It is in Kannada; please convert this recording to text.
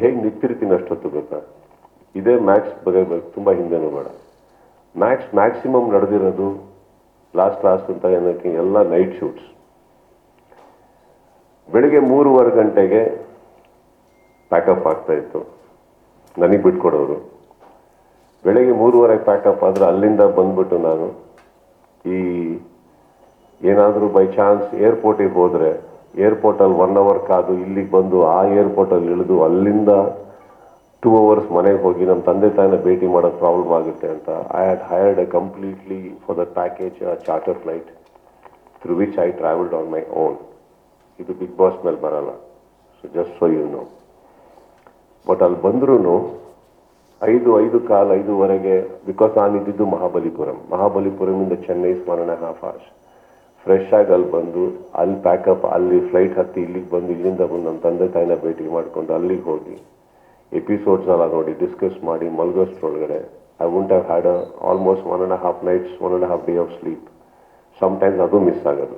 ಹೇಗೆ ನಿಂತಿರ್ತೀನಿ ಅಷ್ಟೊತ್ತು ಗೊತ್ತಾ? ಇದೇ ಮ್ಯಾಕ್ಸ್ ಬರೀಬೇಕು ತುಂಬ ಹಿಂದೆನೂ ಬೇಡ. ಮ್ಯಾಕ್ಸ್ ಮ್ಯಾಕ್ಸಿಮಮ್ ನಡೆದಿರೋದು ಲಾಸ್ಟ್ ಲಾಸ್ಟ್ ಅಂತ ಏನಕ್ಕೆ ಎಲ್ಲ ನೈಟ್ ಶೂಟ್ಸ್ ಬೆಳಿಗ್ಗೆ ಮೂರುವರೆ ಗಂಟೆಗೆ ಪ್ಯಾಕಪ್ ಆಗ್ತಾ ಇತ್ತು. ನನಗೆ ಬಿಟ್ಕೊಡೋರು. ಬೆಳಿಗ್ಗೆ ಮೂರುವರೆ ಪ್ಯಾಕಪ್ ಆದರೆ ಅಲ್ಲಿಂದ ಬಂದ್ಬಿಟ್ಟು ನಾನು ಈ ಏನಾದರೂ ಬೈ ಚಾನ್ಸ್ ಏರ್ಪೋರ್ಟಿಗೆ ಹೋದರೆ ಏರ್ಪೋರ್ಟಲ್ಲಿ ಒನ್ ಅವರ್ ಕಾದು ಇಲ್ಲಿಗೆ ಬಂದು ಆ ಏರ್ಪೋರ್ಟಲ್ಲಿ ಇಳಿದು ಅಲ್ಲಿಂದ ಟೂ ಅವರ್ಸ್ ಮನೆಗೆ ಹೋಗಿ ನಮ್ಮ ತಂದೆ ತಾಯಿನ ಭೇಟಿ ಮಾಡೋದು ಪ್ರಾಬ್ಲಮ್ ಆಗುತ್ತೆ ಅಂತ. I had hired a completely for the package charter flight through which I travelled on my own ಇದು ಬಿಗ್ ಬಾಸ್ ಮೇಲೆ ಬರಲ್ಲ. So just so you know but ಅಲ್ಲಿ ಬಂದ್ರೂ ಐದು ಐದು ಕಾಲು ಐದುವರೆಗೆ ಬಿಕಾಸ್ ನಾನು ಇದ್ದಿದ್ದು ಮಹಾಬಲಿಪುರಂ ಮಹಾಬಲಿಪುರಮಿಂದ ಚೆನ್ನೈ ಸ್ಮರಣೆ ಹಾಫ್ ಅವರ್ಸ್ ಫ್ರೆಶ್ ಆಗಿ ಅಲ್ಲಿ ಬಂದು, ಅಲ್ಲಿ ಪ್ಯಾಕಪ್ ಅಲ್ಲಿ ಫ್ಲೈಟ್ ಹತ್ತಿ ಇಲ್ಲಿಗೆ ಬಂದು, ಇಲ್ಲಿಂದ ಬಂದು ನನ್ನ ತಂದೆ ತಾಯಿನ ಭೇಟಿ ಮಾಡಿಕೊಂಡು ಅಲ್ಲಿಗೆ ಹೋಗಿ ಎಪಿಸೋಡ್ಸ್ ಎಲ್ಲ ನೋಡಿ ಡಿಸ್ಕಸ್ ಮಾಡಿ ಮಲಗೋಷ್ಟ್ರೊಳಗಡೆ I won't have had almost one and half nights one and half day of sleep sometimes ಅದು ಮಿಸ್ ಆಗೋದು.